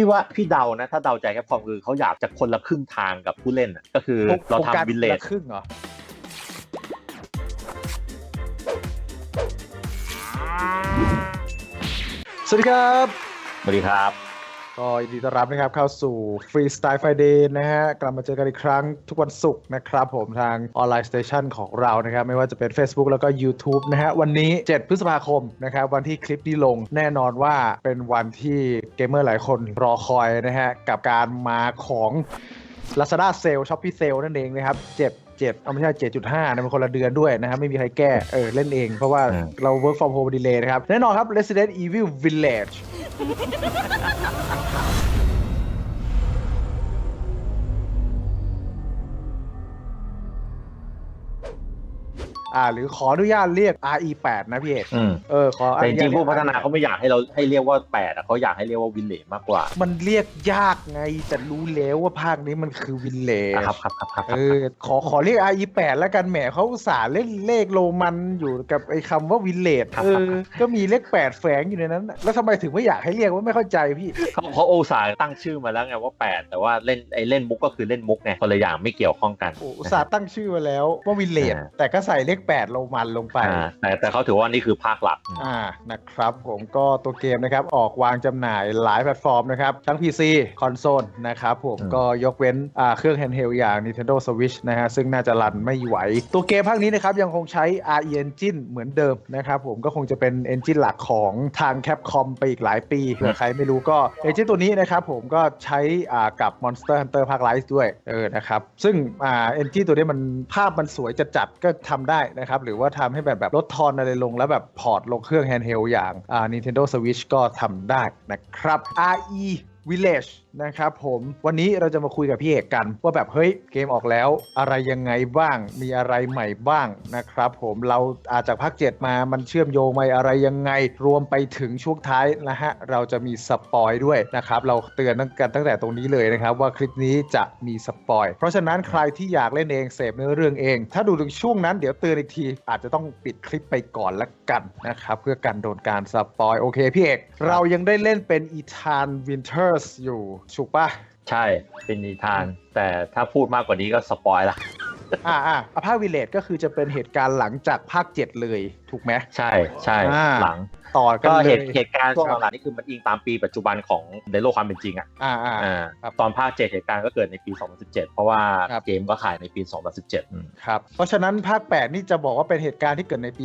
พี่ว่าพี่เดานะ ถ้าเดาใจแคปคอมคือเขาอยากจะคนละครึ่งทางกับผู้เล่นอะก็คือเราโคงกทำวินเลคจละครึ่งเหรอ สวัสดีครับ สวัสดีครับ ก็ยินดีต้อนรับนะครับเข้าสู่ Freestyle Friday นะฮะกลับมาเจอกันอีกครั้งทุกวันศุกร์นะครับผมทางออนไลน์สเตชันของเรานะครับ ไม่ว่าจะเป็น Facebook แล้วก็ YouTube นะฮะวันนี้ 7 พฤษภาคมนะครับ วันที่คลิปนี้ลงแน่นอนว่าเป็นวันที่เกมเมอร์หลายคนรอคอยนะฮะ กับการมาของ Lazada Sale Shopee Sale นั่นเองนะครับเจ็ดเจ็ดเอาไม่ใช่เจ็ดจุดห้านะเป็นคนละเดือนด้วยนะครับไม่มีใครแก้เออเล่นเอง เพราะว่าอืมเรา work from home delay นะครับ แน่นอนครับ Resident Evil Village อ่า หรือขออนุญาตเรียก RE8 นะพี่เอกอืมเออขออแต่จนุญาตริงๆผู้พัฒนาเรียกเขาไม่อยากให้เราให้เรียกว่าแปดอะเขาอยากให้เรียกว่าวินเลจมากกว่า มันเรียกยากไงแต่รู้แล้วว่าภาคนี้มันคือวินเลจครับครับครับครับเออขอขอเรียก RE8 แล้วกันแหมเขาอุตส่าห์เล่นเลขโรมันอยู่กับไอ้คำว่าวินเลจเออก็มีเลข8แฝงอยู่ในนั้นน่ะแล้วทำไมถึงไม่อยากให้เรียกว่าไม่เข้าใจพี่เขาเขาโอสาห์ตั้งชื่อมาแล้วไงว่าแปดแต่ว่าเล่นไอ้เล่นมุกก็คือเล่นมุกไงคนละอย่างไม่เกี่ยวข้องกันโอ้อุตส่าห์ตั้งชื่อมาแล้วว่าวินเลจอ่าแต่ก็ใส่เลข8โรมันลงไปอ่าแต่แต่เขาถือว่านี่คือภาคหลักอ่านะครับ ผมก็ตัวเกมนะครับออกวางจำหน่ายหลายแพลตฟอร์มนะครับ ทั้ง PC คอนโซลนะครับผมอืมก็ยกเว้นอ่าเครื่อง handheld อย่าง Nintendo Switch นะฮะซึ่งน่าจะรันไม่ไหว ตัวเกมภาคนี้นะครับยังคงใช้ RE Engine เหมือนเดิมนะครับผมก็คงจะเป็น Engine หลักของทาง Capcom ไปอีกหลายปีเผื่อใครไม่รู้ก็ Engine ตัวนี้นะครับผมก็ใช้อ่ากับ Monster Hunter ภาคไลฟ์ด้วยเออนะครับซึ่งอ่า Engine ตัวนี้มันภาพมันสวยจัดๆก็ทำได้นะครับหรือว่าทำให้แบบแบบลดทอนอะไรลง แล้วแบบพอร์ตลงเครื่องแฮนด์เฮลอย่างอ่า Nintendo Switch ก็ทำได้นะครับ RE Village นะครับผมวันนี้เราจะมาคุยกับพี่เอกกัน ว่าแบบเฮ้ยเกมออกแล้วอะไรยังไงบ้าง มีอะไรใหม่บ้างนะครับผมเราอาจจากภาค 7 มามันเชื่อมโยงไหมอะไรยังไง รวมไปถึงช่วงท้ายนะฮะเราจะมีสปอยด้วยนะครับเราเตือนตั้งกันตั้งแต่ตรงนี้เลยนะครับว่าคลิปนี้จะมีสปอยเพราะฉะนั้นใครที่อยากเล่นเองเสพเนื้อเรื่องเอง ถ้าดูถึงช่วงนั้นเดี๋ยวเตือนอีกที อาจจะต้องปิดคลิปไปก่อนละกันนะครับเพื่อกันโดนการสปอยโอเคพี่เอกเรายังได้เล่นเป็นอีธานวินเทอร์สอยู่ถูกปะใช่เป็นนิทาน แต่ถ้าพูดมากกว่านี้ก็สปอยละอ่าอ่าภาควิเลตก็คือจะเป็นเหตุการณ์หลังจากภาค7เลยถูกไหมใช่ใช่อ่าหลังต่อกันก็เลเหยตุเหตุการณ์ช่วงครับหลังๆนี่คือมันอิงตามปีปัจจุบันของในโลกความเป็นจริงอะอ่าอ่าอ่าครับตอนภาคเจ็ดเหตุการณ์ก็เกิดในปี 2017 เพราะว่าครับเกมก็ขายในปี 2017อืมครับ เพราะฉะนั้นภาค 8 นี่จะบอกว่าเป็นเหตุการณ์ที่เกิดในปี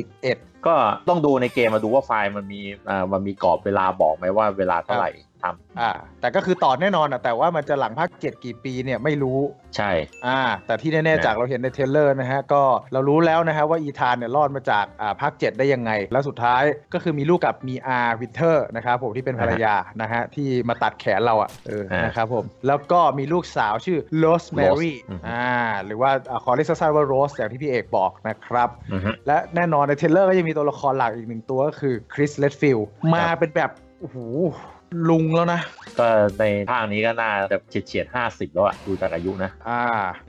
2021 ก็ต้องดูในเกมมาดูว่าไฟล์มันมีอ่ามันมีกรอบเวลาบอกไหมว่าเวลาเท่าไหร่ ทำอ่า แต่ก็คือต่อแน่นอนอะแต่ว่ามันจะหลังภาค7กี่ปีเนี่ยไม่รู้ใช่ อ่า แต่ที่แน่นะๆจากเราเห็นในเทรลเลอร์นะฮะก็เรารู้แล้วนะฮะว่าอีธานเนี่ยรอดมาจากอ่าภาค7ได้ยังไง แล้วสุดท้ายก็คือมีลูกกับมีอาวินเทอร์นะครับผมที่เป็นภรรยานะฮะที่มาตัดแขนเราอะเออนะครับผมแล้วก็มีลูกสาวชื่อโรสแมรี่อ่าหรือว่าอ่าขอเรียกสั้นๆว่าโรสอย่างที่พี่เอกบอกนะครับอือฮึและแน่นอนในเทรลเลอร์ก็ยังมีตัวละครหลักอีกหนึ่งตัวก็คือคริสเลดฟิลมาเป็นแบบโอ้โห ลุงแล้วนะ ก็ในภาคนี้ก็น่าจะเฉียดเฉียดห้าสิบแล้วอะดูจากอายุนะ อ่า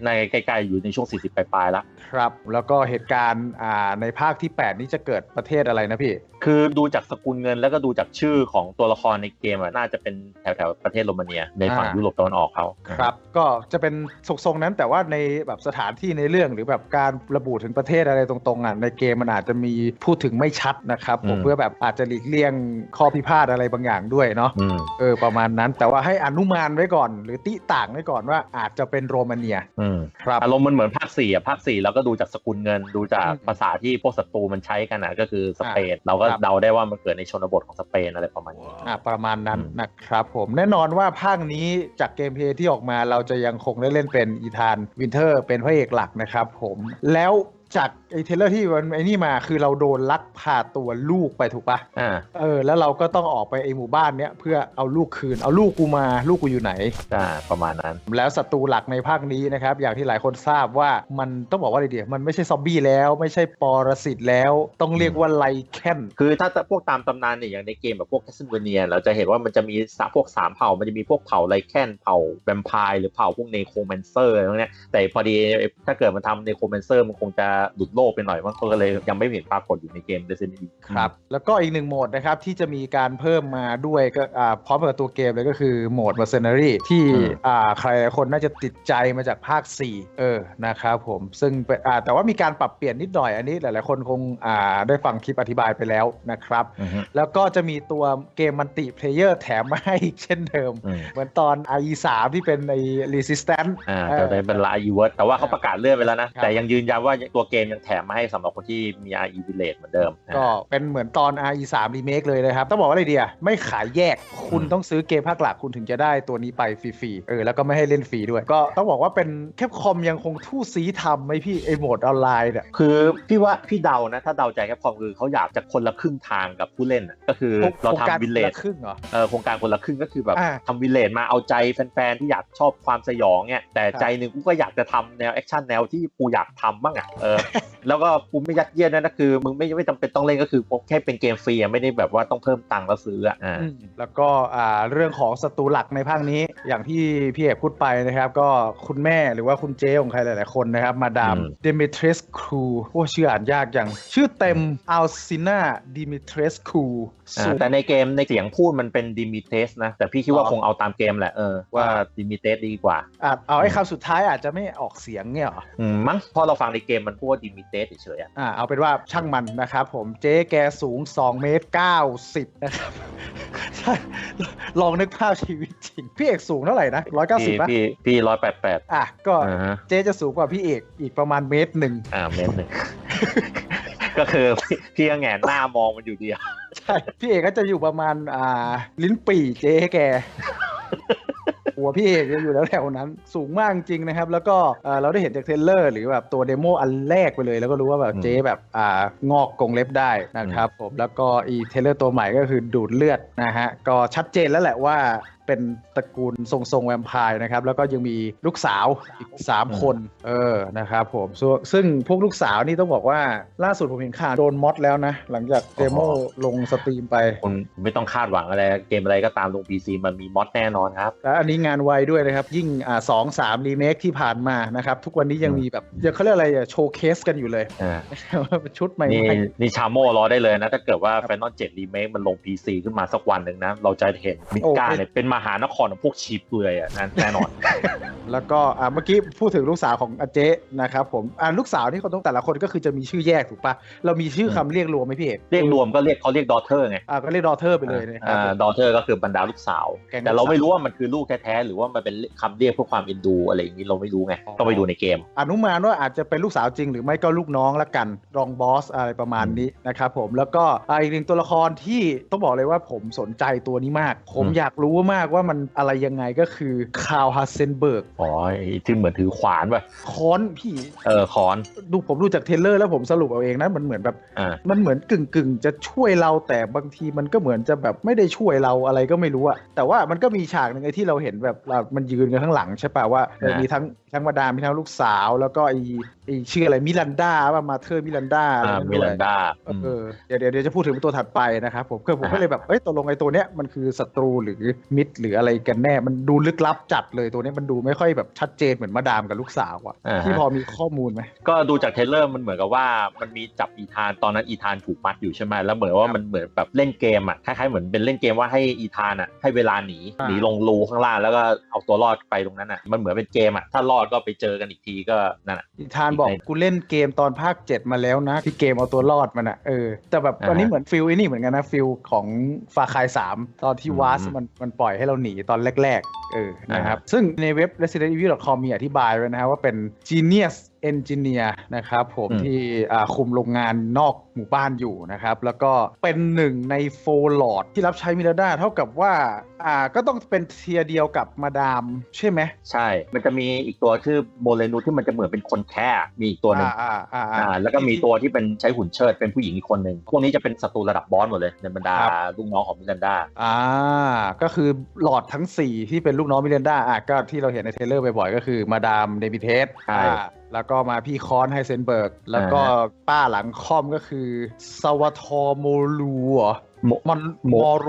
ในใกล้ๆอยู่ในช่วง 40 ปลายๆแล้ว ครับ แล้วก็เหตุการณ์อ่าในภาคที่ 8 นี้จะเกิดประเทศอะไรนะพี่ คือดูจากสกุลเงินแล้วก็ดูจากชื่อของตัวละครในเกมอะน่าจะเป็นแถวๆประเทศโรมาเนีย ในฝั่งอ่ายุยุโรปตะวันออกเขาครับก็จะเป็นทรงๆนั้นแต่ว่าในแบบสถานที่ในเรื่องหรือแบบการระบุถึงประเทศอะไรตรงๆอะในเกมมันอาจจะมีพูดถึงไม่ชัดนะครับผมเพื่อแบบอาจจะหลีกเลี่ยงข้อพิพาทอะไรบางอย่างด้วยเนาะอืมเออประมาณนั้นแต่ว่าให้อนุมานไว้ก่อน หรือติต่างไว้ก่อนว่าอาจจะเป็นโรมาเนียอืมครับอารมณ์มันเหมือนภาค4อะภาค4เราก็ดูจากสกุลเงิน ดูจากอืมภาษาที่พวกศัตรูมันใช้กันอะก็คือสเปนเราก็ครับเดาได้ว่ามันเกิดในชนบทของสเปนอะไรประมาณนี้อ่าประมาณนั้นอืมนะครับผมแน่นอนว่าภาคนี้จากเกมเพลย์ที่ออกมาเราจะยังคงได้เล่นเป็นอีธานวินเทอร์เป็นพระเอกหลักนะครับผมแล้วจาก ไอเทเลอร์ที่มันไอ้นี่มาคือเราโดนลักพาตัวลูกไปถูกปะอ่าเออ แล้วเราก็ต้องออกไปไอหมู่บ้านเนี้ยเพื่อเอาลูกคืนเอาลูกกูมาลูกกูอยู่ไหนอ่าประมาณนั้น แล้วศัตรูหลักในภาคนี้นะครับ อย่างที่หลายคนทราบว่ามันต้องบอกว่าอะไรเดียวมันไม่ใช่ซอมบี้แล้ว ไม่ใช่ปรสิตแล้ว ต้องเรียกว่าไลแคนคือถ้าพวกตามตำนานเนี่ยอย่างในเกมแบบพวกแคสซินเวเนียเราจะเห็นว่ามันจะมีสามพวกสามเผ่ามันจะมีพวกเผ่าไลแคนเผ่าแวมไพร์หรือเผ่าพวกเนโครแมนเซอร์อะไรพวกเนี้ยแต่พอดีถ้าเกิดมันทำเนโครแมนเซอร์มันคงจะหลุดโลลกไปหน่อยมันก็เลยยังไม่เห็นปรากฏอยู่ในเกม Resident Evil ครับ แล้วก็อีกหนึ่งโหมดนะครับ ที่จะมีการเพิ่มมาด้วยก็อ่าพร้อมกับตัวเกมเลยก็คือโหมด Mercenary ที่อืมอ่าใครหลายคนน่าจะติดใจมาจากภาค 4 เออนะครับผมซึ่งเป็นอ่าแต่ว่ามีการปรับเปลี่ยนนิดหน่อยอันนี้หลาย ๆ คนคงอ่าได้ฟังคลิปอธิบายไปแล้วนะครับอือฮึแล้วก็จะมีตัวเกมมัลติเพลเยอร์แถมมาให้อีกเช่นเดิมอืมเหมือนตอน IE3 ที่เป็นไอ้ Resistance อ่าเออจะได้เป็นลาอีเวิร์ดแต่ว่าเขาประกาศเลื่อนไปแล้วนะครับแต่ยังยืนยันว่าตัวเกมยังแถมมาให้สำหฟรีมี RE Village เหมือนเดิม ก็เป็นเหมือนตอน RE3 Remake เลยนะครับ ต้องบอกว่าอะไรดีอะไม่ขายแยกคุณอืมต้องซื้อเกมภาคหลักคุณถึงจะได้ตัวนี้ไปฟรีๆเออแล้วก็ไม่ให้เล่นฟรีด้วย ก็ต้องบอกว่าเป็นแคปคอมยังคงทู่ซีทำไหมพี่ไอโหมดออนไลน์เนี่ยคือพี่ว่าพี่เดานะถ้าเดาใจแค่พอคือเขาอยากจะคนละครึ่งทางกับผู้เล่นน่ะก็คือเราโคงกทำวิลเลคนจละครึ่งเหรอเออโครงการคนละครึ่งก็คือแบบอ่าทำวิลเลจมาเอาใจแฟนๆที่อยากชอบความสยองเนี่ยแต่ครับใจหนึ่งกูก็อยากจะทำแนวแอคชั่นแนวที่กูอยากทำบ้างอะเออแล้วก็กูไม่ยัดเยียดนะนะคือ มึงไม่ไม่จำเป็นต้องเล่นก็คือแค่เป็นเกมฟรีอะไม่ได้แบบว่าต้องเพิ่มตังค์แล้วซื้ออะอ่าอืมแล้วก็อ่าเรื่องของศัตรูหลักในภาคนี้อย่างที่พี่เอกพูดไปนะครับ ก็คุณแม่หรือว่าคุณเจ๊ของใครหลาย ๆ คนนะครับ มาดามอืมเดมิทร s สครูโอ้ชื่ออ่านยากอย่าง ชื่อเต็มอัลซินาดิมิทร s สครูอ่าแต่ในเกมในเสียงพูดมันเป็นดิมิเทสนะแต่พี่คิดว่าอ๋อคงเอาตามเกมแหละเออว่าดิมิเทสดีกว่าอาจเอาไอ้คำสุดท้ายอาจจะไม่ออกเสียงเนี่ยเหรออืมมั้งเพราะเราฟังในเกมมันพูดว่าดิมิเทสเฉยๆอะอ่าเอาเป็นว่าช่างมันนะครับผมเจ๊แกสูง 2 เมตร 90 นะครับใช่ลองนึกภาพชีวิตจริง พี่เอกสูงเท่าไหร่นะพี่190ป่ะพี่พี่ร้อยแปดแปดอะก็อ่าฮะเจ๊จะสูงกว่าพี่เอกอีกประมาณเมตรหนึ่งอ่าเมตรหนึ่งก็คือพี่พี่ก็แหงนหน้ามองมันอยู่เดียวใช่ พี่เอกก็จะอยู่ประมาณอ่า ลิ้นปี่เจ๊แก หัวพี่เอกจะอยู่แล้วแถวนั้นสูงมากจริงนะครับ แล้วก็เราได้เห็นจากเทรลเลอร์ หรือแบบตัวเดโมอันแรกไปเลย แล้วก็รู้ว่าแบบเจ๊แบบอ่างอกกงเล็บได้นะครับผมแล้วก็อีเทรลเลอร์ตัวใหม่ก็คือดูดเลือดนะฮะก็ชัดเจนแล้วแหละว่า เป็นตระกูลทรงทรงๆแวมไพร์นะครับ แล้วก็ยังมีลูกสาวอีก 3 คน เออนะครับผมซึ่งซึ่งพวกลูกสาวนี่ต้องบอกว่าล่าสุดผมเห็นข่าวโดนมอดแล้วนะ หลังจากเดโมลงสตรีมไปคุณไม่ต้องคาดหวังอะไร เกมอะไรก็ตามลง PC มันมีมอดแน่นอนครับ แล้วอันนี้งานไวด้วยนะครับ ยิ่งอ่าสองสามรีเมคที่ผ่านมานะครับ ทุกวันนี้ยังมีแบบยังเขาเรียกอะไรอะโชว์เคสกันอยู่เลยอ่าว่าเป็นชุดใหม่นี่ๆนี่ชาโมรอได้เลยนะ ถ้าเกิดว่า Final 7 Remake มันลง PC ขึ้นมาสักวันหนึ่งนะ เราจะเห็นมิโอ้ก้าเป็นเนี่ยเป็นมหานครของพวกชิปเลยอะนั่นแน่นอน แล้วก็อ่าเมื่อกี้พูดถึงลูกสาวของอาเจ๊นะครับผมอ่าลูกสาวนี่เขาต้องแต่ละคนก็คือจะมีชื่อแยกถูกปะเรามีชื่อคำเรียกรวมไหมพี่เอกเรียกรวมก็เรียกเขาเรียกดอเ t อร์ไงอ่าก็เรียกดอเทอร์ไปเลยนะครับดอเ t อร์ก็คือบรรดาลูกสาวแก๊งลูกสาว แต่เราไม่รู้ว่ามันคือลูกแท้ๆหรือว่ามันเป็นคำเรียกเพื่อความเอ็นดูอะไรอย่างนี้เราไม่รู้ไงอ๋อต้องไปดูในเกม อนุมานว่าอาจจะเป็นลูกสาวจริง หรือไม่ก็ลูกน้องละกันรองบอสอะไรประมาณนี้นะครับผมแล้วก็อ่าอีกหนึ่งตัวละครที่ต้องบอกเลยว่าผมสนใจตัวนี้มาก ผมอืมอยากรู้มากว่ามันอะไรยังไงก็คือคาวฮัสเซนเบิร์กอ๋อไอ้ที่เหมือนถือขวานป่ะค้อนพี่เออคอนดูผมดูจากเทรลเลอร์แล้วผมสรุปเอาเองนะมันเหมือนแบบอ่ามันเหมือนกึ่งกึ่งๆจะช่วยเราแต่บางทีมันก็เหมือนจะแบบไม่ได้ช่วยเราอะไรก็ไม่รู้อะแต่ว่ามันก็มีฉากหนึ่งไอ้ที่เราเห็นแบบเรามันยืนกันข้างหลังใช่ปะว่าเอออ่ามีมีทั้งทั้งมาดามมีทั้งลูกสาว แล้วก็ไอ้ไอ้ชื่ออะไรมิลันดาว่ามาเธอร์มิลันดาอะไรอ่านั่นมิด้วลัยนดาเออเดี๋ยวเดี๋ยวเดี๋ยวจะพูดถึงตัวถัดไปนะครับผมคือผมก็เลยแบบเอ้ยตกลงไอ้ตัวเนี้ยมันคือศัตรูหรือมิตรหรืออะไรกันแน่ มันดูลึกลับจัดเลยตัวเนี้ยมันดูไม่ค่อยแบบชัดเจนเหมือนมาดามกับลูกสาวอะอ่าฮะที่พอมีข้อมูลไหมก็ดูจากเทรลเลอร์มันเหมือนกับว่ามันมีจับอีธานตอนนั้นอีธานถูกมัดอยู่ใช่ไหมแล้วเหมือนว่ามันเหมือนแบบเล่นเกมอะคล้ายๆเหมือนเป็นเล่นเกมว่าให้อีธานอะให้เวลาหนีอ่าหนีลงรูข้างล่างแล้วก็เอาตัวรอดไปตรงนั้นอะมันเหมือนเป็นเกมอะถ้ารอดก็ไปเจอกันอีกทีก็นั่นอะอีธานบอกในกูเล่นเกมตอนภาค7มาแล้วนะที่เกมเอาตัวรอดมันอะเออแต่แบบอ่าฮะตอนนี้เหมือนฟิลไอ้นี่เหมือนกันนะฟิลของฟาคาย3ตอนที่อืมวาสมันมันปล่อยให้เราหนีตอนแรกๆเออนะครับซึ่งในเว็บ residentevil.com มีอธิบายไว้นะครับว่าเป็น genius engineer นะครับผมอืมที่อ่าคุมโรงงานนอกหมู่บ้านอยู่นะครับ แล้วก็เป็นหนึ่งในโฟลอร์ดที่รับใช้มิราดาเท่ากับว่าอ่าก็ต้องเป็นเทียร์เดียวกับมาดาม ใช่ไหม ใช่ มันจะมีอีกตัวชื่อโมเลนูที่มันจะเหมือนเป็นคนแค่มีอีกตัวหนึ่งอ่าอ่าอ่าอ่าแล้วก็มีตัวที่เป็นใช้หุ่นเชิดเป็นผู้หญิงอีกคนหนึ่งพวกนี้จะเป็นศัตรูระดับบอสหมดเลยในบรรดาครับลูกน้องของมิลันดาอ่าก็คือหลอดทั้ง 4 ที่เป็นลูกน้องมิเรนดาอะก็ที่เราเห็นในเทรลเลอร์บ่อยๆก็คือมาดามเดบิเทสใช่อ่า แล้วก็มาพี่คอนไฮเซนเบิร์ก แล้วก็อ่าป้าหลังคอมก็คือซาวาทอร์โมลูเหรอโมมอนโมมอโร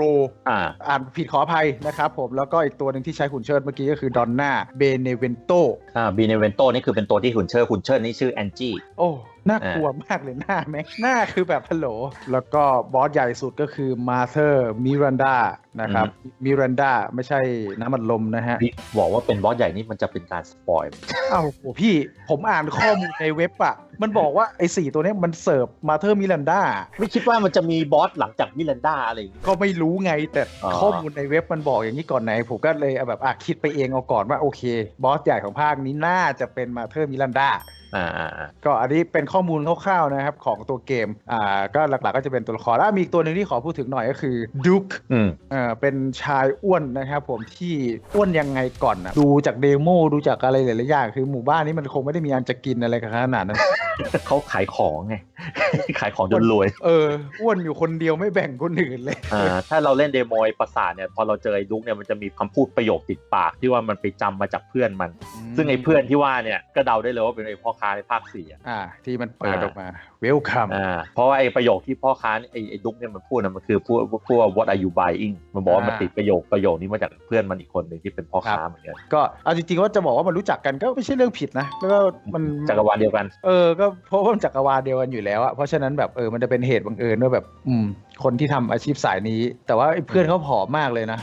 อ่าอ่านผิดขออภัยนะครับผมแล้วก็อีกตัวหนึ่งที่ใช้ขุนเชิดเมื่อกี้ก็คือดอนน่าเบเนเวนโตอ่าบีเนเวนโตนี่คือเป็นตัวที่หุ่นเชิดหุ่นเชิดนี่ชื่อแอนจี้โอ้ น่ากลัวมากเลยหน้าแม็กหน้าคือแบบฮัลโหล แล้วก็บอสใหญ่สุดก็คือมาเธอร์มิรันดานะครับมิรันดาไม่ใช่น้ำมันลมนะฮะพี่บอกว่าเป็นบอสใหญ่นี่มันจะเป็นการสปอยล์เอ้าโหพี่ผมอ่านข้อมูลในเว็บอะมันบอกว่าไอ้สี่ตัวเนี้ยมันเสิร์ฟมาเธอร์มิรันดาไม่คิดว่ามันจะมีบอสหลังจากมิลันดาอะไรอย่างงี้ก็ไม่รู้ไงแต่อ๋อข้อมูลในเว็บมันบอกอย่างนี้ก่อนไหนผมก็เลยเอาแบบอะคิดไปเองเอาก่อนว่าโอเค บอสใหญ่ของภาคนี้น่าจะเป็นมาเธอร์มิรันดา อ่าอ่าอ่าก็อันนี้เป็นข้อมูลคร่าวๆนะครับของตัวเกมอ่าก็หลักๆก็จะเป็นตัวละครแล้วมีอีกตัวหนึ่งที่ขอพูดถึงหน่อยก็คือดุกอืมอ่าเป็นชายอ้วนนะครับผมที่อ้วนยังไงก่อนนะดูจากเดโมดูจากอะไรหลายๆอย่างคือหมู่บ้านนี้มันคงไม่ได้มีอันจะกินอะไรกันขนาดนั้นเขาขายของไง ขายของจนรวย เออ อ้วนอยู่คนเดียวไม่แบ่งคนอื่นเลยอ่าถ้าเราเล่นเดโมไอ้ประสาทเนี่ย พอเราเจอไอ้ดุ๊กเนี่ยมันจะมีคำพูดประโยคติดปากที่ว่ามันไปจำมาจากเพื่อนมัน ซึ่งไอ้เพื่อนที่ว่าเนี่ยก็เดาได้เลยว่าเป็นไอ้พ่อค้าในภาคสี่อะอ่า ที่มันเปิดอ่าออกมา เวลคัมอ่าเพราะว่าไอ้ประโยคที่พ่อค้าเนี่ยไอ้ไอ้ดุ๊กเนี่ยมันพูดนะมันคือพูดพูดว่า what are you buying มันบอกว่ามันติดประโยคประโยคนี้มาจากเพื่อนมันอีกคนหนึ่งที่เป็นพ่อค้าเหมือนกันก็เอาจริงๆว่าจะบอกว่ามันรู้จักกันก็ไม่ใช่เรื่องผิดนะแล้วก็มันจักรวาลเดียวกัน เออก็เพราะว่ามันจักรวาลเดียวกันอยู่แล้วอะเพราะฉะนั้นแบบเออมันจะเป็นเหตุบังเอิญว่าแบบอืมคนที่ทำอาชีพสายนี้ แต่ว่าไอ้เพื่อนเขาผอมมากเลยนะ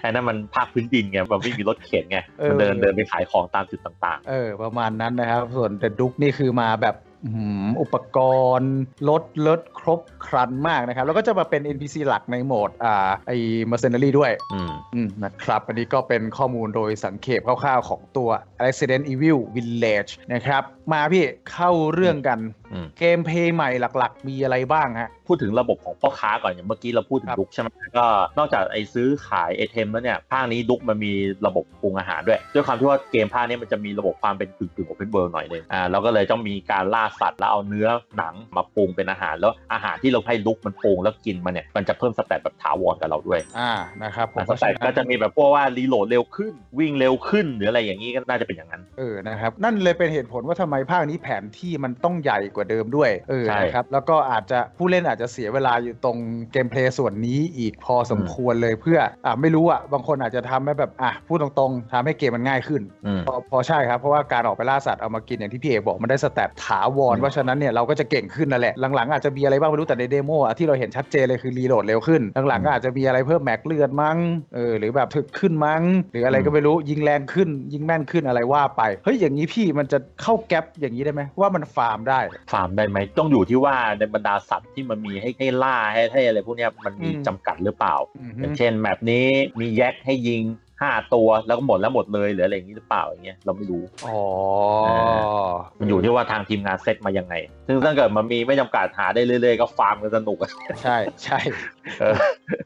ไอ้นั่นมันภาคพื้นดินไงมันไม่มีรถเข็นไงเออมันเดินเดินไปขายของตามจุดต่างเออประมาณนั้นนะครับ ส่วนแต่ดุกนี่คือมาแบบ อื้อหืออุปกรณ์รถรถครบครันมากนะครับ แล้วก็จะมาเป็น NPC หลักในโหมดอ่าไอ้ Mercenary ด้วยๆอืมอืมนะครับ อันนี้ก็เป็นข้อมูลโดยสังเขปคร่าวๆของตัว Resident Evil Village นะครับ มาพี่เข้าเรื่องกันอืม เกมเพลย์ใหม่หลัก ๆ มีอะไรบ้างฮะ พูดถึงระบบของพ่อค้าก่อนอย่างเมื่อกี้เราพูดถึครังบดุกใช่ไหมก็นอกจากไอ้ซื้อขายไอเทมแล้วเนี่ยภาคนี้ดุกมันมีระบบปรุงอาหารด้วย ด้วยความที่ว่าเกมภาคนี้มันจะมีระบบความเป็นกึ่งกึ่งของเป็นเบิร์หน่อยนึงอ่าเราก็เลยต้องมีการล่าสัตว์แล้วเอาเนื้อหนังมาปรุงเป็นอาหาร แล้วอาหารที่เราให้ดุกมันปรุงแล้วกินมันเนี่ยมันจะเพิ่มสแตทแบบถาวรกับเราด้วยอ่านะครับผมสแตทก็จะมีแบบพวกว่ารีโหลดเร็วขึ้นวิ่งเร็วขึ้นหรืออะไรอย่างนี้ก็น่าจะเป็นอย่างนั้นเออนะครับนั่นเลยเป็นเหตุผลว่าทำไมภาคนี้แผนที่มันต้องใหญ่กว่าเดิมด้วยเออใช่นะครับแล้วก็อาจจะผู้เล่นอาจจะเสียเวลาอยู่ตรงเกมเพลย์ส่วนนี้อีกพอสมควรเลยเพื่ออ่าไม่รู้อะบางคนอาจจะทำให้แบบอะพูดตรงๆทำให้เกมมันง่ายขึ้นอืมพอพอใช่ครับเพราะว่าการออกไปล่าสัตว์เอามากินอย่างที่พี่เอกบอกมันได้สแตทถาวรอืมเพราะฉะนั้นเนี่ยเราก็จะเก่งขึ้นนั่นแหละหลังๆอาจจะมีอะไรบ้างไม่รู้แต่ในเดโมอะที่เราเห็นชัดเจนเลยคือรีโหลดเร็วขึ้นหลังๆก็อาจจะมีอะไรเพิ่มแม็กเลือดมั้งเออหรือแบบถึกขึ้นมั้ง หรืออะไรก็ไม่รู้ยิงแรงขึ้นยิงแม่นขึ้นอะไรว่าไปเฮ้ยอย่างนี้พี่มันจะเข้าแก๊ปอย่างนี้ได้ไหมว่ามันฟาร์มได้ฟาร์มได้ไหมต้องอยู่ที่ว่าในบรรดาสัตว์ที่มันมีให้ให้ล่าให้ให้อะไรพวกเนี้ยมันมีอืมจำกัดหรือเปล่าอืออฮึย่างเช่นแมปนี้มีแยกให้ยิง 5ตัวแล้วก็หมดแล้วหมดเลยหรืออะไรอย่างนี้หรือเปล่าอย่างเงี้ยเราไม่รู้อ๋อมันอยู่ที่ว่าทางทีมงานเซตมายังไง ซึ่งถ้าเกิดมันมีไม่จำกัดหาได้เรื่อยๆก็ฟาร์มกันสนุกอะใช่ใช่เออ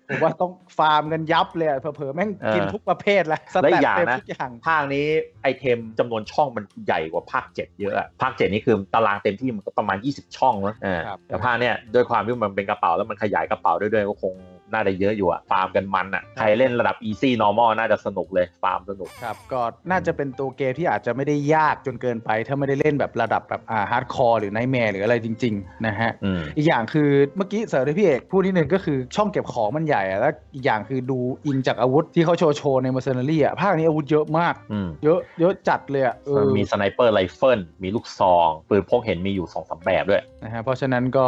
ผมว่าต้องฟาร์มกันยับเลยอะเผลอๆแม่งกินเออทุกประเภทแล้วสและแตอีทกอย่างเต็มนะทุกอย่างภาคนี้ไอเทมจำนวนช่องมันใหญ่กว่าภาค 7 เยอะอะภาค 7 นี่คือตารางเต็มที่มันก็ประมาณ 20 ช่องนะเออครับแต่ภาคเนี้ยด้วยความที่มันเป็นกระเป๋าแล้วมันขยายกระเป๋าด้วยๆก็คง น่าจะเยอะอยู่อะฟาร์มกันมันอะใครเล่นระดับ easy normal น่าจะสนุกเลยฟาร์มสนุกครับก็น่าจะเป็นตัวเกมที่อาจจะไม่ได้ยากจนเกินไป ถ้าไม่ได้เล่นแบบระดับแบบอ่าฮาร์ดคอร์หรือไนแมร์หรืออะไรจริง ๆ นะฮะอืมอีกอย่างคือเมื่อกี้เสริมให้พี่เอกพูดนิดนึงก็คือช่องเก็บของมันใหญ่อะแล้วอีกอย่างคือดูอิงจากอาวุธที่เขาโชว์โชว์ใน Mercenary อะภาคนี้อาวุธเยอะมากอืมเยอะเยอะจัดเลยอะเอมันอมีสไนเปอร์ไรเฟิลมีลูกซองปืนพกเห็นมีอยู่สองสามแบบด้วยนะฮะเพราะฉะนั้นก็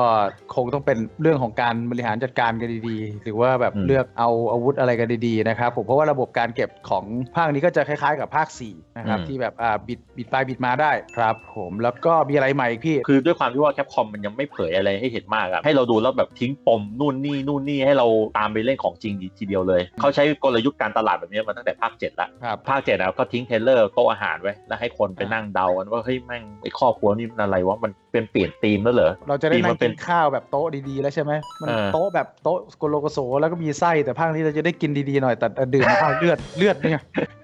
คงต้องเป็นเรื่องของการบริหารจัดการกันดีๆหรือว่าแบบอืมเลือกเอาอาวุธอะไรกันดีๆนะครับผมเพราะว่าระบบการเก็บของภาคนี้ก็จะคล้ายๆกับภาค4นะครับที่แบบอ่าบิดบิดไปบิดมาได้ครับ ผมแล้วก็มีอะไรใหม่อีกพี่ คือด้วยความที่ว่าแคปคอมมันยังไม่เผยอะไรให้เห็นมากอะให้เราดูแล้วแบบทิ้งปมนู่นนี่นู่นนี่ให้เราตามไปเล่นของจริงทีเดียวเลย เขาใช้กลยุทธ์การตลาดแบบนี้มาตั้งแต่ภาค7แล้วครับภาคเจ็ดแล้วก็ทิ้งเทรลเลอร์โต๊ะอาหารไว้แล้วให้คนไปนั่งเดากันว่าเฮ้ยแม่งไอ้ครอบครัวนี่มันอะไรวะมันเป็นเปลี่ยนธีมแล้วเหรอเราจะได้ที่นั่มังนเป็กินนข้าวแบบโต๊ะดีๆแล้วใช่ไหมมันเออโต๊ะแบบโต๊ะโกโลโกโซแล้วก็มีไส้แต่ภาคนี้เราจะได้กินดีๆหน่อยแต่ดื่มมาเอาเลือดเลือดเนี่ย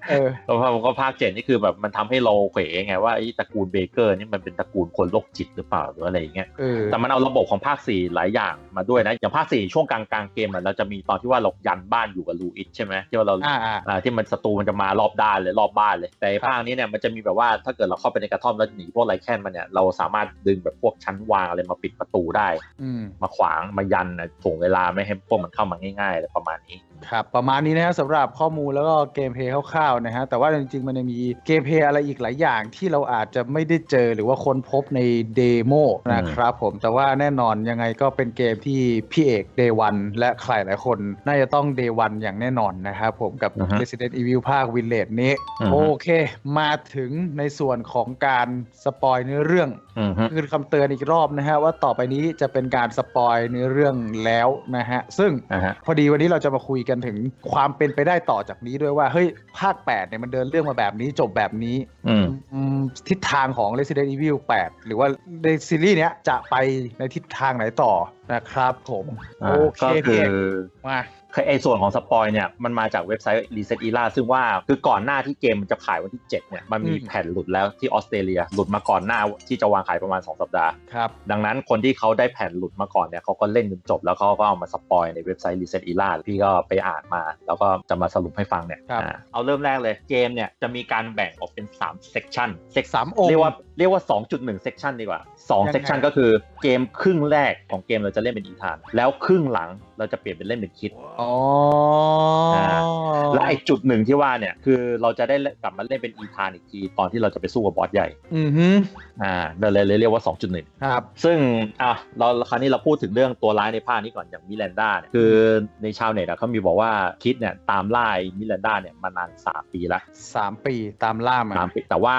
เออแล้วพอก็ภาคเจ็ดนี่คือแบบมันทำให้เราเขวไงว่าไอ้ตระกูลเบเกอร์นี่มันเป็นตระกูลคนโรคจิตหรือเปล่าหรืออะไรอย่างเงี้ยเออแต่มันเอาระบบของภาค4หลายอย่างมาด้วยนะอย่างภาค4ช่วงกลางกลางๆเกมอะเราจะมีตอนที่ว่าเรายันบ้านอยู่กับลูอิสใช่ไหมที่ว่าเราอ่าอ่าอ่าที่มันศัตรูมันจะมารอบด้านเลยรอบบ้านเลยแต่ไอ้ครับภาคนี้เนี่ยมันจะมีแบบว่าถ้าเกิดเราเข้าไปในกระท่อมแล้วหนีพวกไรแคนมันเนี่ยเราสามารถดึงแบบพวกชั้นวางอะไรมาปิดประตูได้อืมมาขวางมายันนะถ่วงเวลาไม่ให้พวกมันเข้ามาง่ายๆอะไรประมาณนี้ครับประมาณนี้นะฮะสำหรับข้อมูลแล้วก็เกมเพลย์คร่าวๆนะฮะแต่ว่าจริงๆมันยังมีเกมเพลย์อะไรอีกหลายอย่างที่เราอาจจะไม่ได้เจอหรือว่าค้นพบในเดโมนะครับผมแต่ว่าแน่นอนยังไงก็เป็นเกมที่พี่เอก Day 1และใครหลายคนน่าจะต้อง Day 1อย่างแน่นอนนะครับผมกับอือฮะ Resident Evil ภาค Village นี้อือฮะโอเค มาถึงในส่วนของการสปอยเนื้อเรื่องอืมฮึคือคำเตือนอีกรอบนะฮะว่าต่อไปนี้จะเป็นการสปอยเนื้อเรื่องแล้วนะฮะซึ่งอ่าฮะพอดีวันนี้เราจะมาคุยกันถึงความเป็นไปได้ต่อจากนี้ด้วยว่าเฮ้ยภาค8เนี่ยมันเดินเรื่องมาแบบนี้จบแบบนี้อืมอืมทิศทางของ Resident Evil 8 หรือว่าในซีรีส์เนี้ยจะไปในทิศทางไหนต่อนะครับผมอ่าโอเคก็คืพี่อเอกมาคือ ไอ้ส่วนของสปอยเนี่ยมันมาจากเว็บไซต์ Reset Era ซึ่งว่าคือก่อนหน้าที่เกมมันจะขายวันที่ 7 เนี่ย มันมีอืมแผ่นหลุดแล้วที่ออสเตรเลีย หลุดมาก่อนหน้าที่จะวางขายประมาณ 2 สัปดาห์ครับดังนั้นคนที่เขาได้แผ่นหลุดมาก่อนเนี่ยเขาก็เล่นจนจบ แล้วเขาก็เอามาสปอยในเว็บไซต์ Reset Era พี่ก็ไปอ่านมา แล้วก็จะมาสรุปให้ฟังเนี่ยครับอ่าเอาเริ่มแรกเลยเกมเนี่ยจะมีการแบ่งออกเป็น3 section สามองค์เรียกว่าเรียกว่า 2.1 section ดีกว่ายังไง2 section ก็คือเกมครึ่งแรกของเกมเราจะเล่นเป็นอีธานแล้วครึ่งหลังเราจะเปลี่ยนเป็นเล่นเป็นคิดอ๋อและไอ้จุดหนึ่งที่ว่าเนี่ยคือเราจะได้กลับมาเล่นเป็นอีธานอีกทีตอนที่เราจะไปสู้กับบอสใหญ่ อือฮึอ่าเราเลยเลยเรียกว่า 2.1 ครับ ซึ่งอะเราคราวนี้เราพูดถึงเรื่องตัวร้ายในภาคนี้ก่อนอย่างมิแลนดาเนี่ยคือในชาวเน็ตอะเขามีบอกว่าคิดเนี่ยตามล่าไอ้มิแลนดาเนี่ยมานานสามปีละสามปีตามล่ามาสามปีแต่ว่า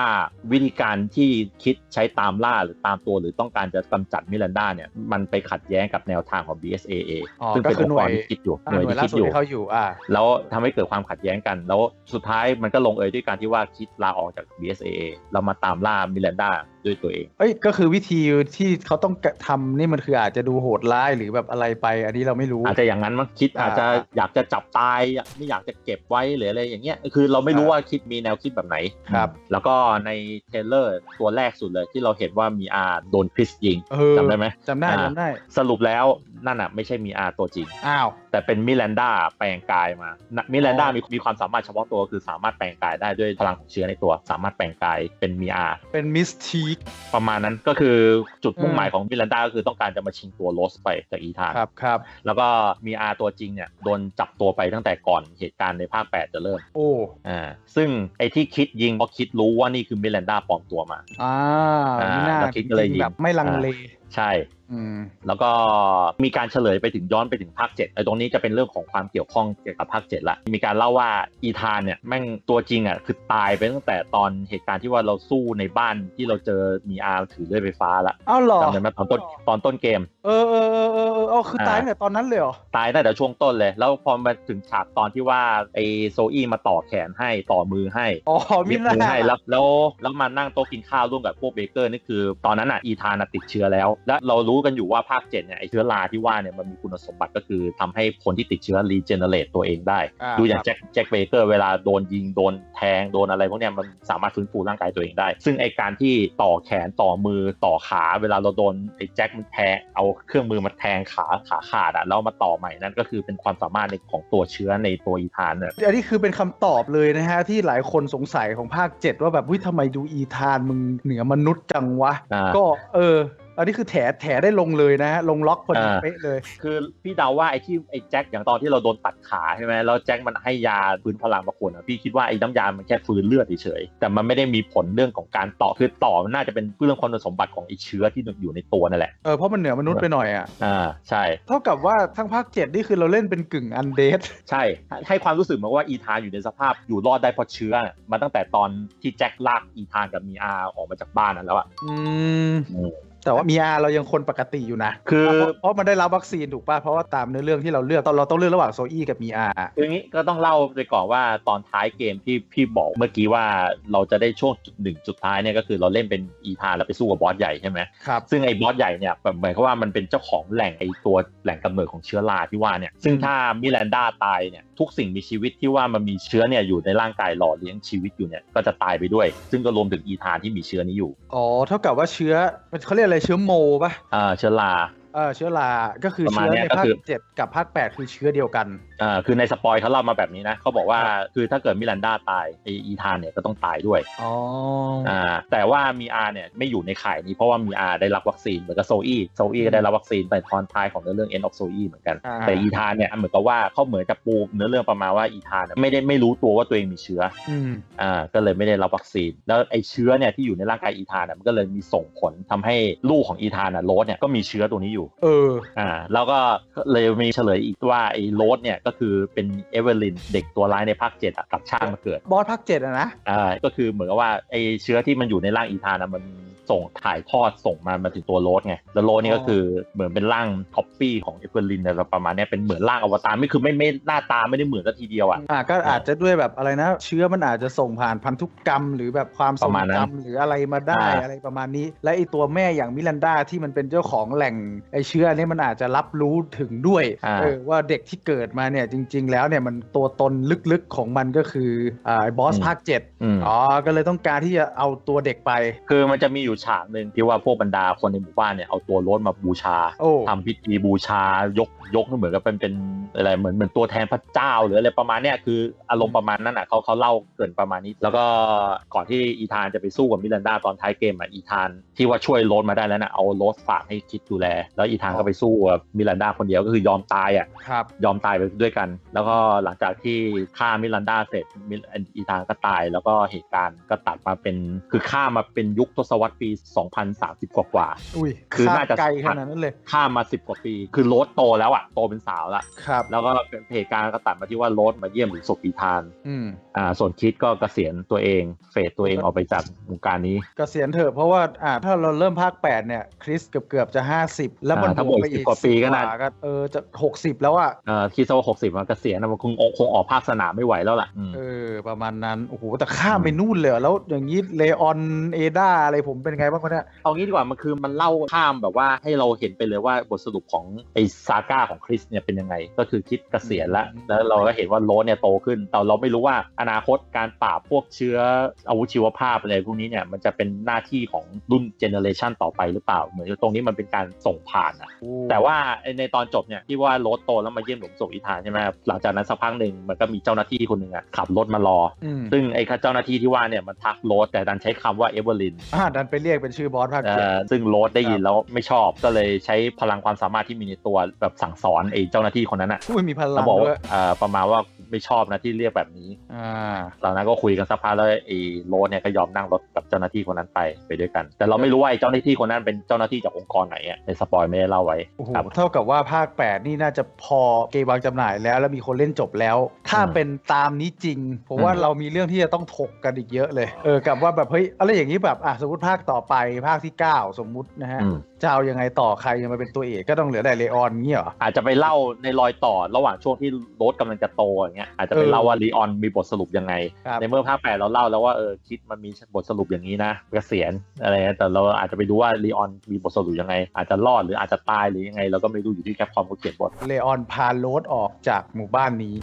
วิธีการที่คิดใช้ตามล่าหรือตามตัวหรือต้องการจะกำจัดมิแลนดาเนี่ยมันไปขัดแย้งกับแนวทางของ BSAA อ๋อซึ่งก็เป็นคือองหค์น่กวยรที่คิดอยู่อ่าหน่วยหน่วยที่ล่าคิดสุดอยู่ที่เขาอยู่อ่าแล้วทำให้เกิดความขัดแย้งกัน แล้วสุดท้ายมันก็ลงเอยด้วยการที่ว่าคิดลาออกจาก BSAA เรามาตามล่ามิแลนดา ด้วยตัวเอง เอ้ยก็คือวิธีที่เขาต้องทำนี่มันคืออาจจะดูโหดร้ายหรือแบบอะไรไป อันนี้เราไม่รู้ อาจจะอย่างนั้นมั้งคิดอ่าอาจจะอยากจะจับตายไม่อยากจะเก็บไว้หรืออะไรอย่างเงี้ยคือเราไม่รู้อ่าว่าคิดมีแนวคิดแบบไหนครับแล้วก็ในเทรลเลอร์ตัวแรกสุดเลยที่เราเห็นว่ามีอาโดนคริสยิงเออจำได้ไหมจำได้อ่าจำได้สรุปแล้วนั่นอะไม่ใช่มีอาตัวจริงอ้าวแต่เป็นมิแลนดาแปลงกายมานะมิแลนดาอ๋อมีมีความสามารถเฉพาะตัวคือสามารถแปลงกายได้ด้วยพลังของเชื้อในตัว สามารถแปลงกายเป็นมีอาเป็นมิสทีคประมาณนั้นก็คือจุดมุ่งอืมหมายของมิแลนดาก็คือต้องการจะมาชิงตัวโรสไปจากอีธานครับครับแล้วก็มีอาตัวจริงเนี่ยโดนจับตัวไปตั้งแต่ก่อนเหตุการณ์ในภาค 8 จะเริ่ม โอ้อ่าซึ่งไอ้ที่คิดยิงเพราะคิดรู้ว่านี่คือมิแลนดาปลอมตัวมาอ่าอ่านี่น่าแล้วคิดก็เลยจริงยิๆงแบบไม่ลังเลใช่อืมแล้วก็มีการเฉลยไปถึงย้อนไปถึงภาค7ไอ้ตรงนี้จะเป็นเรื่องของความเกี่ยวข้องเกี่ยวกับภาค7ละมีการเล่าว่าอีธานเนี่ยแม่งตัวจริงอะคือตายไปตั้งแต่ตอนเหตุการณ์ที่ว่าเราสู้ในบ้านที่เราเจอมีอาถือเลื่อยไฟฟ้าละอ้าวเหรอจำได้ไหมตอนต้นตอนต้นเกม เออเออเออเออเออเอาคือตายตั้งแต่ตอนนั้นเลยเหรอตายตั้งแต่ช่วงต้นเลย แล้วพอมาถึงฉากตอนที่ว่าไอโซอี้มาต่อแขนให้ต่อมือให้อ๋อมิเย็บน่ามือให้แล้วแล้วแล้วมานั่งโต๊ะกินข้าวร่วมกับพวกเบเกอร์นี่คือ ตอนนั้นอะอีธานอะติดเชื้อแล้ว และเรารู้กันอยู่ว่าภาคเจ็ดเนี่ยไอเชื้อราที่ว่าเนี่ยมันมีคุณสมบัติก็คือทำให้คนที่ติดเชื้อรีเจเนเรตตัวเองได้อ่าดูอย่างครับแจ็คแจ็คเบเกอร์เวลาโดนยิงโดนแทงโดนอะไรพวกเนี้ยมันสามารถฟื้นฟูร่างกายตัวเองได้ ซึ่งไอการที่ต่อแขนต่อมือต่อขาเวลาเราโดนไอแจ็คมันแทงเอาเครื่องมือมาแทงขาขาขาดอะแล้วมาต่อใหม่นั่นก็คือเป็นความสามารถในของตัวเชื้อในตัวอีธานเนี่ยอันนี้คือเป็นคำตอบเลยนะฮะที่หลายคนสงสัยของภาค 7 ว่าแบบวิทำไมดูอีธานมึงเหนือมนุษย์จังวะอ่าก็เออ อันนี้คือแถแถได้ลงเลยนะฮะลงล็อกพอดีอ่าเป๊ะเลย คือพี่เดาว่าไอ้ที่ไอ้แจ็คอย่างตอนที่เราโดนตัดขาใช่ไหมแล้วแจ็คมันให้ยาฟื้นพลังมาคนอะพี่คิดว่าไอ้น้ำยามันแค่ฟื้นเลือดเฉยๆแต่มันไม่ได้มีผลเรื่องของการต่อคือต่อมันน่าจะเป็นเรื่องคุณสมบัติของไอ้เชื้อที่อยู่ในตัวนั่นแหละเออเพราะมันเหนือมนุษย์ไปหน่อยอะอ่าใช่ เท่ากับว่าทั้งภาค7นี่คือเราเล่นเป็นกึ่งอันเดดใช่ให้ให้ความรู้สึกเหมือนว่าอีธานอยู่ในสภาพอยู่รอดได้เพราะเชื้อน่ะมาตั้งแต่ตอนที่แจ็คลากอีธานกับมีอาออกมาจากบ้านนั้นแล้วอะอืมอืม แต่ว่ามีอาเรายังคนปกติอยู่นะ คือเพราะเพราะมันได้รับวัคซีนถูกป่ะ เพราะว่าตามเนื้อเรื่องที่เราเลือกตอนเราต้องเลือกระหว่างโซอี้กับมีอาคืออย่างนี้ก็ต้องเล่าไปก่อนว่าตอนท้ายเกมที่พี่บอกเมื่อกี้ว่าเราจะได้ช่วงจุดหนึ่งจุดท้ายเนี่ยก็คือเราเล่นเป็นอีธานแล้วไปสู้กับบอสใหญ่ใช่ไหมครับซึ่งไอ้บอสใหญ่เนี่ยแบบหมายความว่ามันเป็นเจ้าของแหล่งไอ้ตัวแหล่งกำเนิดของเชื้อราที่ว่าเนี่ยซึ่งถ้ามิแลนดาตายเนี่ยทุกสิ่งมีชีวิตที่ว่ามันมีเชื้อเนี่ยอยู่ในร่างกายหล่อเลี้ยงชีวิตอยู่เนี่ยก็จะตายไปด้วย ซึ่งก็รวมถึงอีธานที่มีเชื้อนี้อยู่อ๋อเท่ากับว่าเชื้อมันเขาเรียกอะไรเชื้อโมป่ะอ่าเชื้อรา เออเชื้อราก็คือประมาณเชื้อเนี้ยในก็ภาคคือเจ็ดกับภาคแปดคือเชื้อเดียวกันอ่าคือในสปอยเขาเล่ามาแบบนี้นะเขาบอกว่าคือถ้าเกิดมิลันดาตายไออีธานเนี่ยก็ต้องตายด้วยอ๋ออ่าแต่ว่ามีอาเนี่ยไม่อยู่ในข่ายนี้เพราะว่ามีอาได้รับวัคซีนเหมือนกับโซอี้โซอี้ก็ได้รับวัคซีนไปตอนท้ายของเนื้อเรื่อง End of Zoe เหมือนกันอ่าแต่อีธานเนี่ยเหมือนกับว่าเขาเหมือนจะปูเนื้อเรื่องประมาณว่าอีธานเนี่ยไม่ได้ไม่รู้ตัวว่าตัวเองมีเชื้ออืมอ่าก็เลยไม่ได้รับวัคซีน แล้วไอเชื้อเนี่ยที่อยู่ในร่างกายอีธานน่ะมันก็เลยมีส่งผลทำให้ลูกของอีธานอะโรสเนี่ยก็มีเชื้อตัวนี้อยู่เอออ่าแล้วก็เลยมีเฉลยอีกว่าไอ้โรสเนี่ยก็คือเป็นเอเวอร์ลินเด็กตัวร้ายในภาคเจ็ดอะกลับชาติมาเกิดบอสภาคเจ็ดอะนะอ่าก็คือเหมือนกับว่าไอ้เชื้อที่มันอยู่ในร่างอีธานอะมัน ส่งถ่ายทอดส่งมามาถึงตัวโรสไงแล้วโรสนี่ก็คือเหมือนเป็นร่างท็อปปี้ของเอเวอร์ลินอะไรประมาณเนี้ยเป็นเหมือนร่างอวตารไม่คือไม่ไม่หน้าตาไม่ได้เหมือนกันทีเดียวอะอ่าก็อาจจะด้วยแบบอะไรนะ เชื้อมันอาจจะส่งผ่านพันธุกรรม หรือแบบความทปรงระมาณนั้นจำหรืออะไรมาได้อ่าอะไรประมาณนี้ และไอตัวแม่อย่างมิลันดาที่มันเป็นเจ้าของแหล่งไอเชื้อนี้มันอาจจะรับรู้ถึงด้วยอ่าเออว่าเด็กที่เกิดมาเนี่ยจริง ๆ แล้วเนี่ยมันตัวตนลึกๆของมันก็คืออ่าไอบอสภาคเจ็ดอืมอ๋อก็เลยต้องการที่จะเอาตัวเด็กไป คือมันจะมีอยู่ฉากหนึ่งที่ว่าพวกบรรดาคนในหมู่บ้านเนี่ยเอาตัวโรสมาบูชาโอ้ทำพิธีบูชายกยกเหมือนกับเป็นเป็นอะไรเหมือนเหมือนตัวแทนพระเจ้าหรืออะไรประมาณเนี้ยคืออารมณ์ประมาณนั้นอะเขาเขาเล่าเกรินประมาณนี้ แล้วก็ก่อนที่อีธานจะไปสู้กับมิลันดาตอนท้ายเกมอะอีธานที่ว่าช่วยโรสมาได้แล้วนะเอาโรสฝากให้คิดดูแล แล้วอีธานก็ไปสู้กับมิลันดาคนเดียวก็คือยอมตายอะ ครับ ยอมตายไปด้วยกัน แล้วก็หลังจากที่ฆ่ามิลันดาเสร็จมิลอีธานก็ตาย แล้วก็เหตุการณ์ก็ตัดมาเป็น คือฆ่ามาเป็นยุคทศวรรษปี2030กว่ากว่าอุ้ยคือน่าจะไกลขนาดนั้นเลยๆฆ่ามา 10 กว่าปี คือโรสโตแล้วอะโตเป็นสาวแล้วครับ แล้วก็เป็นเหตุการณ์ก็ตัดมาที่ว่าโรสมาเยี่ยมหรือศพอีธานอืมอ่าส่วนคิดก็เกษียณตัวเอง เฟดตัวเองออกไปจากวงการนี้เกษียณเถอะเพราะว่าอ่าถ้าเราเริ่มภาค8เนี่ยคริสเกือบเกือบๆจะ 50 แล้วมันอ่าถ้าบวกไป10กว่าปีก็น่า10ก็เออจะ 60 แล้วอะเอ่อคิดซะว่า60มันเกษียณนะมันคงคงออกภาคสนามไม่ไหวแล้วล่ะอืมเออประมาณนั้นโอ้โหแต่ข้ามไปนู่นเลยเหรอแล้วอย่างนี้เลออนเอดาอะไรผมเป็นไงบ้างวะเนี่ยเอางี้ดีกว่ามันคือมันเล่าข้ามแบบว่าให้เราเห็นไปเลยว่าบทสรุปของไอ้ซาก้าของคริสเนี่ยเป็นยังไง ก็คือคิดเกษียณแล้วอืมแล้วเราก็เห็นว่าโรสเนี่ยโตขึ้น แต่เราไม่รู้ว่าอนาคตการปราบพวกเชื้ออาวุธชีวภาพอะไรพวกนี้เนี่ยมันจะเป็นหน้าที่ของรุ่นเจเนอเรชันต่อไปหรือเปล่า เหมือนตรงนี้มันเป็นการส่งผ่านอะแต่ว่าในตอนจบเนี่ยที่ว่าโรสโตแล้วมาเยี่ยมหลุมศพอีธานใช่ไหมครับหลังจากนั้นสักพักหนึ่งมันก็มีเจ้าหน้าที่คนหนึ่งอะขับรถมารออืมซึ่งไอ้เจ้าหน้าที่ที่ว่าเนี่ยมันทักโรสแต่ดันใช้คำว่าเอเวอร์ลินอ่าดันไปเรียกเป็นชื่อบอสภาคเอ่เจ็ดอซึ่งโรสได้ยิครันบแล้วไม่ชอบก็เลยใช้พลังความสามารถที่มีในตัวแบบสั่งสอนไอ้เจ้าหน้าที่คนนั้นอะอุ้ยมีพแล้ลัวงบอกด้ว่าวยเอ่อประมาณว่า ไม่ชอบนะที่เรียกแบบนี้อ่าหลังนั้นก็คุยกันสักพักแล้วไอ้โรสเนี่ยก็ยอมนั่งรถกับเจ้าหน้าที่คนนั้นไปไปด้วยกัน แต่เราไม่รู้ว่าไอ้เจ้าหน้าที่คนนั้นเป็นเจ้าหน้าที่จากองค์กรไหนอะในสปอยไม่ได้เล่าไว้โอ้โหครับเท่ากับว่าภาค 8 นี่น่าจะพอเกมวางจำหน่ายแล้ว แล้วมีคนเล่นจบแล้ว ถ้าอืมเป็นตามนี้จริงผมว่าอืมเรามีเรื่องที่จะต้องถกกันอีกเยอะเลยเออกับว่าแบบเฮ้ยอะไรอย่างนี้แบบอะสมมติภาคต่อไปภาคที่ 9 สมมุตินะฮะอืมจะเอายังไงต่อใครจะมาเป็นตัวเอกก็ต้องเหลือแต่เลออนเงี้ยเหรออาจจะไปเล่าในรอยต่อระหว่างช่วงที่โรสกำลังจะโตอย่างเงี้ยอาจจะไปเออเล่าว่าลีออนมีบทสรุปยังไงครับในเมื่อภาคแปดเราเล่าแล้วว่าเออคิดมันมีบทสรุปอย่างนี้นะเกษียณอะไรเงี้ยแต่เราอาจจะไปดูว่าลีออนมีบทสรุปยังไง อาจจะรอดหรืออาจจะตายหรือยังไงเราก็ไม่รู้อยู่ที่แคปคอมเขาเขียนบทเลออนพาโรสออกจากหมู่บ้านนี้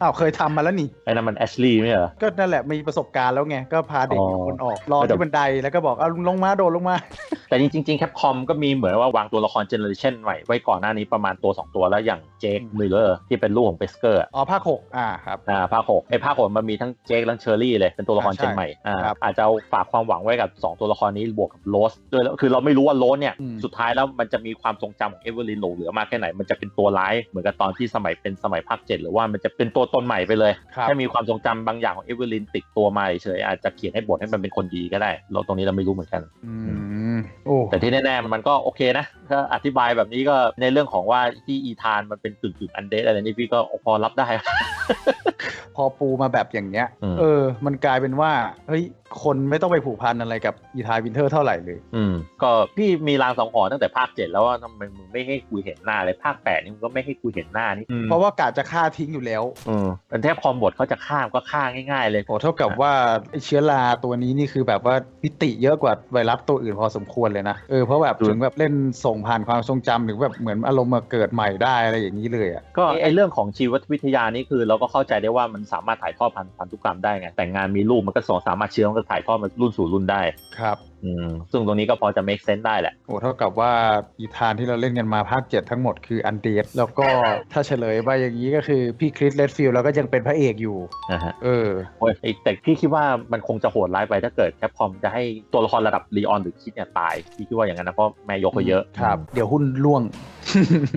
อ้าวเคยทำมาแล้วนี่ไอ้นั่นมันแอชลีย์ไม่เหรอก็นั่นแหละมีประสบการณ์แล้วไงก็พาเด็กอ๋ออีกคนออกรอแต่ที่บันไดแล้วก็บอกเอาลงมาโดดลงมา แต่จริงๆแคปคอมก็มีเหมือนว่าวางตัวละครเจเนอเรชันใหม่ไว้ก่อนหน้านี้ประมาณตัว 2 ตัวแล้วอย่างเจคอืมมิลเลอร์ที่เป็นลูกของเบสเกอร์อ๋อภาคหกอ่าครับอ่าภาคหกไอ้ภาคหกมันมีทั้งเจคและเชอร์รี่เลยเป็นตัวละครอ่าเจนใหม่อ่าครับอาจจะเอาฝากความหวังไว้กับ 2 ตัวละครนี้บวกกับโรสด้วยแล้วคือเราไม่รู้ว่าโรสเนี่ยอืมสุดท้ายแล้วมันจะมีความทรงจำของเอเวอร์ลินหลงเหลือมากแค่ไหนมันจะเป็นตัวร้ายเหมือนกับตอนที่สมัยเป็นสมัยภาคเจ็ดหรือว่ามันจะเป็นตัวตนใหม่ไปเลยครับถ้ามีความทรงจำบางอย่างของเอเวอร์ลินติดตัวมาเฉยๆอาจจะเขียนให้บทให้มันเป็นคนดีก็ได้ เราตรงนี้เราไม่รู้เหมือนกันอืมโอ้แต่ที่แน่ๆมันก็โอเคนะถ้าอธิบายแบบนี้ก็ในเรื่องของว่าที่อีธานมันเป็นกึ่งกึ่งอันเดอะไรนี่พี่ก็พอรับได้ พอปูมาแบบอย่างเงี้ยอืมเออ มันกลายเป็นว่า เฮ้ย คนไม่ต้องไปผูกพันอะไรกับอีทายวินเทอร์เท่าไหร่เลย อืม ก็พี่มีรางสังหรณ์ตั้งแต่ภาคเจ็ดแล้วว่าทำไมมึงไม่ให้กูเห็นหน้าเลยภาคแปดนี่มึงก็ไม่ให้กูเห็นหน้านี่ เพราะว่ากะจะฆ่าทิ้งอยู่แล้ว อืมเป็นแทบคอมบทเขาจะฆ่ามก็ฆ่าง่าย ๆ เลยโอ้เท่ากับว่าไอ้เชื้อราตัวนี้นี่คือแบบว่ามิติเยอะกว่าไวรัสตัวอื่นพอสมควรเลยนะ เออ เพราะแบบอืมถึงแบบเล่นส่งผ่านความทรงจำหรือแบบเหมือนอารมณ์มาเกิดใหม่ได้อะไรอย่างนี้เลยอะ ก็ไอเรื่องของชีววิทยานี่คือเราก็เข้าใจได้ว่ามันสามารถถ่ายทอดพันพันธุกรรมได้ไงแต่งงานมีลูกมันก็สสามารถเชื้อมันก็ถ่ายทอดมารุ่นสู่รุ่นได้ครับอืมซึ่งตรงนี้ก็พอจะ make sense ได้แหละโอ้เท่ากับว่าอีธานที่เราเล่นกันมาภาค7ทั้งหมดคืออันเดดแล้วก็ถ้าเฉลยไปอย่างนี้ก็คือพี่คริสเลดฟิลแล้วก็ยังเป็นพระเอกอยู่นะฮะเออโอ้ยแต่พี่คิดว่ามันคงจะโหดร้ายไปถ้าเกิดแคปคอมจะให้ตัวละครระดับลีออนหรือคิดเนี่ยตายพี่คิดว่าอย่างนั้นนะเพราะแม่ยกเขาเยอะครับเดี๋ยวหุ้นล่วง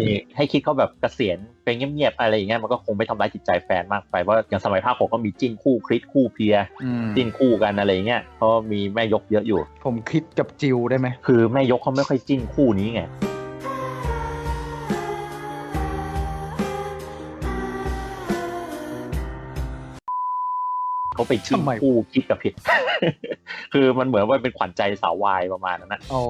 นี่ให้คิดเขาแบบเกษียณไปเงียบๆอะไรอย่างเงี้ยมันก็คงไม่ทำร้ายจิตใจแฟนมากไปเพราะอย่างสมัยภาคหกก็มีจิ้นคู่คริสคู่เพียร์อืมจิ้นคู่กันอะไรอย่างเงี้ยเพราะมีแม่ยกเยอะอยู่ ผมคิดกับจิวได้ไหมคือแม่ยกเขาไม่ค่อยจิ้นคู่นี้ไง เขาไปจิ้นคู่คิดกับผิด คือมันเหมือนว่าเป็นขวัญใจสาววายประมาณนั้นนะอ๋อ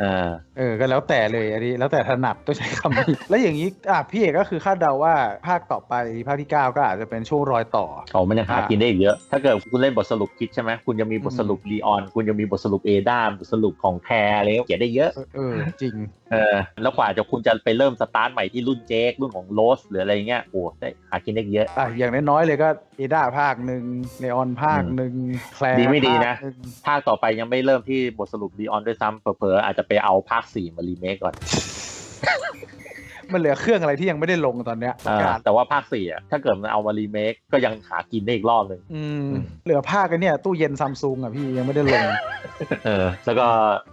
เออเออ ก็แล้วแต่เลยอันนี้แล้วแต่ถนัดต้องใช้คำนี้แล้วอย่างนี้อะพี่เอกก็คือคาดเดาว่าภาคต่อไปภาคที่ 9 ก็อาจจะเป็นช่วงรอยต่อเขามันยังหาอ่ากิกินได้อีกเยอะ ถ้าเกิดคุณเล่นบทสรุปคิดใช่ไหมคุณยังมีบทสรุปลีออน คุณยังมีบทสรุปเอดาบทสรุปของแคร์อะไรเงี้ยเขียนได้เยอะเออเออจริงเออแล้วกว่าจะคุณจะไปเริ่มสตาร์ทใหม่ที่รุ่นเจครุ่นของโรสหรืออะไรเงี้ยโอ้ได้หากินได้เยอะอะอย่างน้อยๆเลยก็เอดาภาคหนึ่งเลออนภาคหนึ่งแคลร์ดีไม่ดีนะภาคหงภาคต่อไปยังไม่เริ่มที่บทสรุปลีออนด้วยซ้ำเผลอๆอาจจะไปเอาภาค4มารีเมคก่อน มันเหลือเครื่องอะไรที่ยังไม่ได้ลงตอนเนี้ยประอ่ากาศแต่ว่าภาค4อะถ้าเกิดมันเอามารีเมคก็ยังหากินได้อีกรอบหนึ่งอืมอืมเหลือภาคกันเนี่ยตู้เย็นซัมซุงอะพี่ยังไม่ได้ลงเออแล้วก็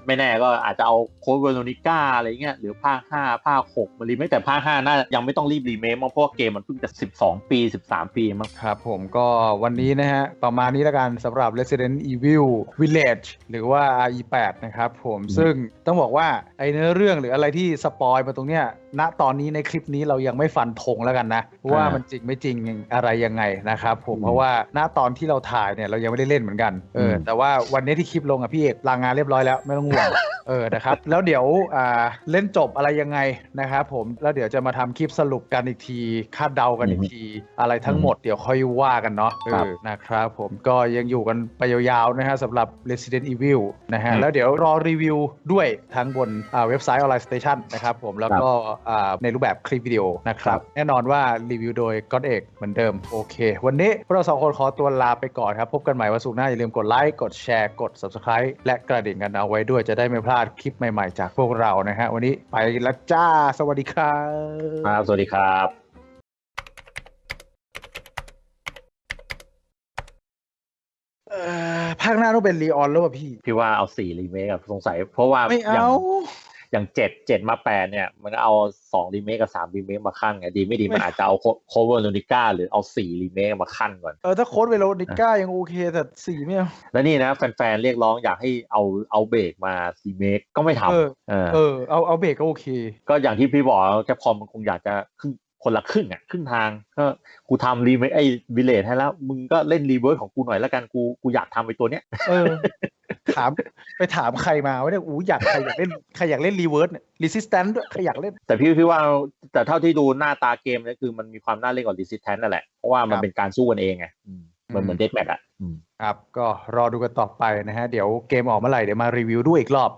ไม่แน่ก็อาจจะเอาโค้ดเวโรนิก้าอะไรเงี้ยหรือภาค5ภาค6มารีเมคแต่ภาค5น่ายังไม่ต้องรีบรีเมคมั้งเพราะว่าเกมมันเพิ่งจะ 12 ปี 13 ปีมั้งครับผมก็วันนี้นะฮะประมาณนี้แล้วกันสำหรับ Resident Evil Village หรือว่า RE8 นะครับผมอืมซึ่งต้องบอกว่าไอเนื้อเรื่องหรืออะไรที่สปอยมาตรงเนี้ยณตอนนี้ในคลิปนี้เรายังไม่ฟันธงแล้วกันนะ ว่ามันจริงไม่จริงอะไรยังไงนะครับผมเพราะว่าณตอนที่เราถ่ายเนี่ยเรายังไม่ได้เล่นเหมือนกันเออแต่ว่าวันนี้ที่คลิปลงอะพี่เอกลางงานเรียบร้อยแล้วไม่ต้องห่วงเออนะครับแล้วเดี๋ยวอ่าเล่นจบอะไรยังไงนะครับผมแล้วเดี๋ยวจะมาทำคลิปสรุปกันอีกทีคาดเดากันอีกที อะไรทั้งหมดเดี๋ยวค่อยว่ากันเนาะเอครับอนะครับผมก็ยังอยู่กันไปยาวๆนะฮะสำหรับ Resident Evil นะฮะอืมแล้วเดี๋ยวรอรีวิวด้วยทั้งบนอ่าเว็บไซต์ Online Station นะครับผมแล้วก็อ่าในรูปแบบคลิปวิดีโอนะครับ แน่นอนว่ารีวิวโดยก้อนเอกเหมือนเดิม โอเค วันนี้พวกเราสองคนขอตัวลาไปก่อนครับ พบกันใหม่วันศุกร์หน้า อย่าลืมกดไลค์กดแชร์กด Subscribe และกระดิ่งกันเอาไว้ด้วยจะได้ไม่พลาดคลิปใหม่ๆ จากพวกเรานะฮะวันนี้ไปแล้วจ้า สวัสดีครับครับ สวัสดีครับเอ่อภาคหน้าต้องเป็นรีออนแล้วป่ะพี่ พี่ว่าเอา4รีเมคอะสงสัย เพราะว่าไม่ย่าเอาง อย่างเจ็ดเจ็ดมาแปดเนี่ย มันก็เอาสองรีเมคกับสามรีเมคมาขั้นไงดีไม่ดีไม่มันอาจจะเอาโคเวอร์โนนิก้าหรือเอาสี่รีเมคมาขั้นก่อนเออถ้าโค้ดเวโรนิก้ายังโอเคแต่สีไม่เอาแล้วนี่นะแฟนๆเรียกร้องอยากให้เอาเอาเบรกมารีเมคก็ไม่ทเออำเออเออเอาเอาเบรกก็โอเค ก็อย่างที่พี่บอกแคปคอมมันคงอยากจะครึ่งคนละครึ่งอะครึ่งทางก็กูทำรีเมคไอ้วิเลทให้แล้ว มึงก็เล่นรีเวิร์สของกูหน่อยแล้วกันกูกูอยากทำไปตัวเนี้ยเออ ถามไปถามใครมาว่าเนี่ยอู้อยากใครอยากเล่นใครอยากเล่นรีเวิร์สเนี่ยรีสิสแตนด้วยใครอยากเล่น แต่พี่พี่ว่าแต่เท่าที่ดูหน้าตาเกมเนี่ยคือมันมีความน่าเล่นกว่า Resistance นั่นแหละ เพราะว่ามันครับเป็นการสู้กันเองไงอืมมันเหมือนอืมเดดแมทอะอืมครับ ก็รอดูกันต่อไปนะฮะ เดี๋ยวเกมออกเมื่อไหร่เดี๋ยวมารีวิวด้วยอีกรอบ